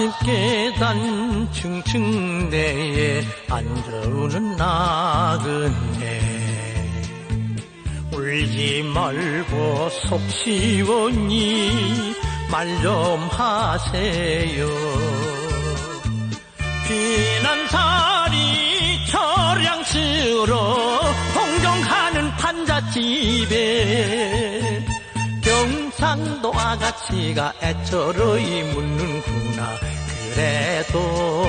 40계단 층층내에 앉아오는 나그네. 울지 말고 속 시원히 말 좀 하세요. 피난살이 처량스러 동정하는 판잣집에 아가씨가 애처로이 묻는구나. 그래도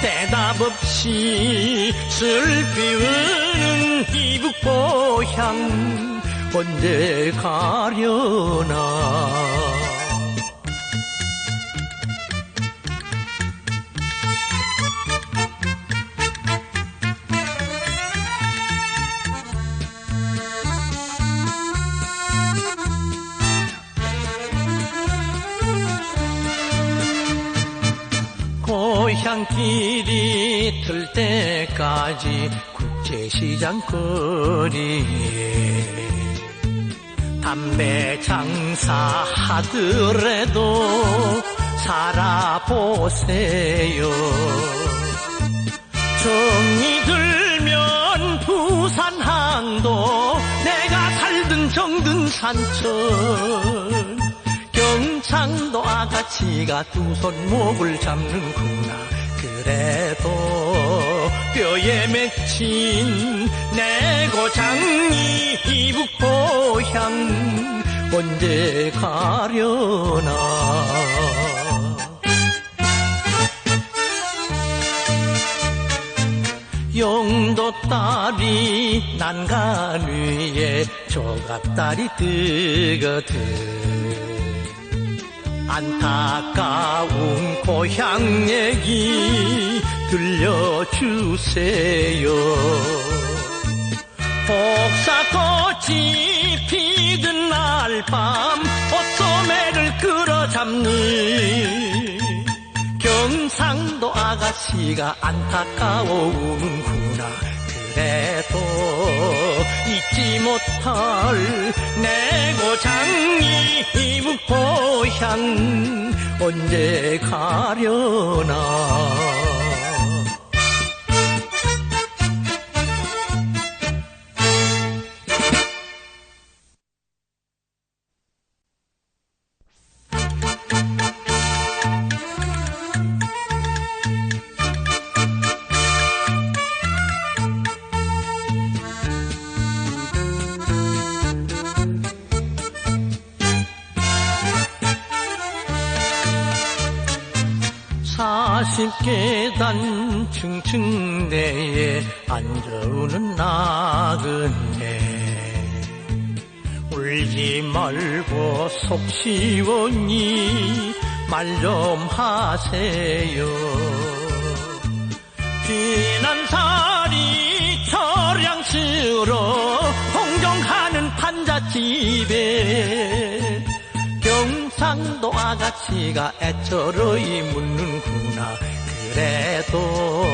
대답 없이 슬피 우는 이북 고향 언제 가려나 고향길이 틀 때까지 국제시장 거리에 담배 장사하더라도 살아보세요. 정이 들면 부산항도 내가 살던 정든 산천 경상도 아가씨가 두 손 목을 잡는구나. 그래도 뼈에 맺힌 내 고장이 이북 고향 언제 가려나. 용도 딸이 난간 위에 조각다리 뜨거든 안타까운 고향 얘기 들려주세요. 복사꽃이 피든 날밤 옷소매를 끌어잡는 경상도 아가씨가 안타까워우는구나. 그래도 잊지 못할 내 이북 고향 언제 가려나 사십 계단 층층내에 앉아오는 나그네. 울지 말고 속 시원히 말 좀 하세요 상도 아가씨가 애처로이 묻는구나. 그래도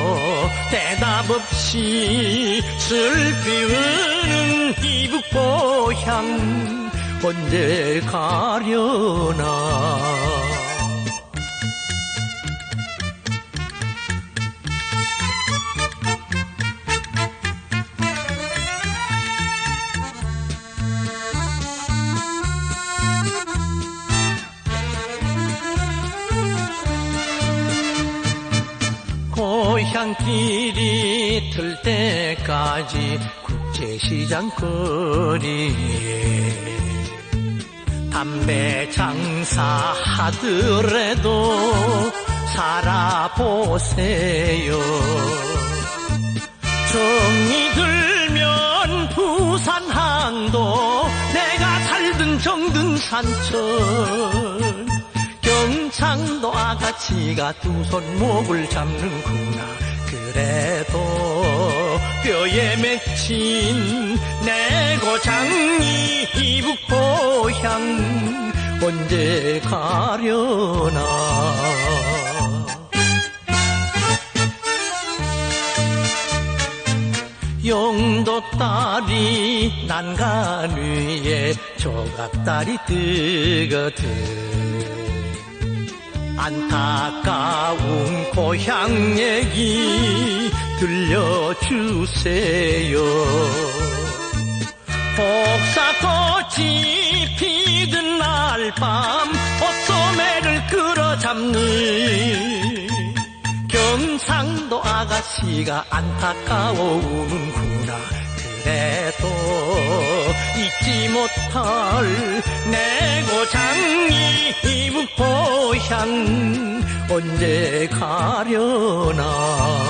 대답 없이 슬피 우는 이북 고향 언제 가려나 향길이 틀 때까지 국제시장 거리에 담배 장사하더라도 살아보세요. 정이 들면 부산항도 내가 살던 정든 산천. 경 상도 아가씨가 두 손목을 잡는구나. 그래도 뼈에 맺힌 내 고장이 이북 고향 언제 가려나. 용도 딸이 난간 위에 조각다리 뜨거든 안타까운 고향 얘기 들려주세요. 복사꽃이 피든 날밤 옷소매를 끌어잡는 경상도 아가씨가 안타까워 우는구나 그래도 잊지 못할 내 고장이 고향 언제 가려나